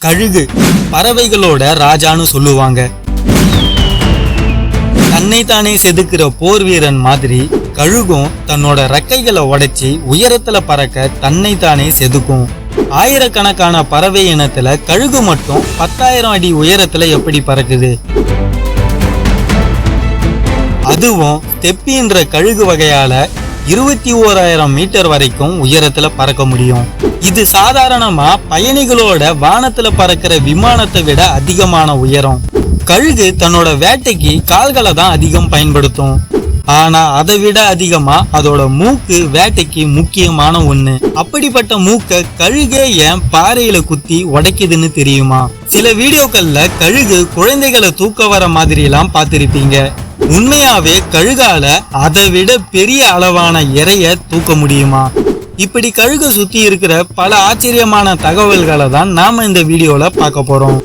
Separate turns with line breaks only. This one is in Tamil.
கழுகு பறவைகளோட ராஜான்னு சொல்லுவாங்க. தன்னைத்தானே செதுக்கிற போர் வீரன் மாதிரி கழுகும் தன்னோட ரெக்கைகளை உடைச்சி உயரத்துல பறக்க தன்னைத்தானே செதுக்கும். ஆயிரக்கணக்கான பறவை இனத்துல கழுகு மட்டும் பத்தாயிரம் அடி உயரத்துல எப்படி பறக்குது? அதுவும் தெப்பின்ற கழுகு வகையால இருபத்தி ஓராயிரம் மீட்டர் வரைக்கும் உயரத்துல பறக்க முடியும். இது சாதாரணமா பயணிகளோட வானத்துல பறக்கிற விமானத்தை விட அதிகமான உயரம். கழுகு தன்னோட வேட்டைக்கு கால்களை தான் அதிகம் பயன்படுத்தும். ஆனா அதை விட அதிகமா அதோட மூக்கு வேட்டைக்கு முக்கியமான ஒண்ணு. அப்படிப்பட்ட மூக்க கழுகே ஏன் பாறையில குத்தி உடைக்குதுன்னு தெரியுமா? சில வீடியோக்கள்ல கழுகு குழந்தைகளை தூக்க வர மாதிரி எல்லாம் பார்த்திருப்பீங்க. உண்மையாவே கழுகால அதை விட பெரிய அளவான இறைய தூக்க முடியுமா? இப்படி கழுகை சுற்றி இருக்கிற பல ஆச்சரியமான தகவல்களை தான் நாம் இந்த வீடியோவில் பார்க்க போகிறோம்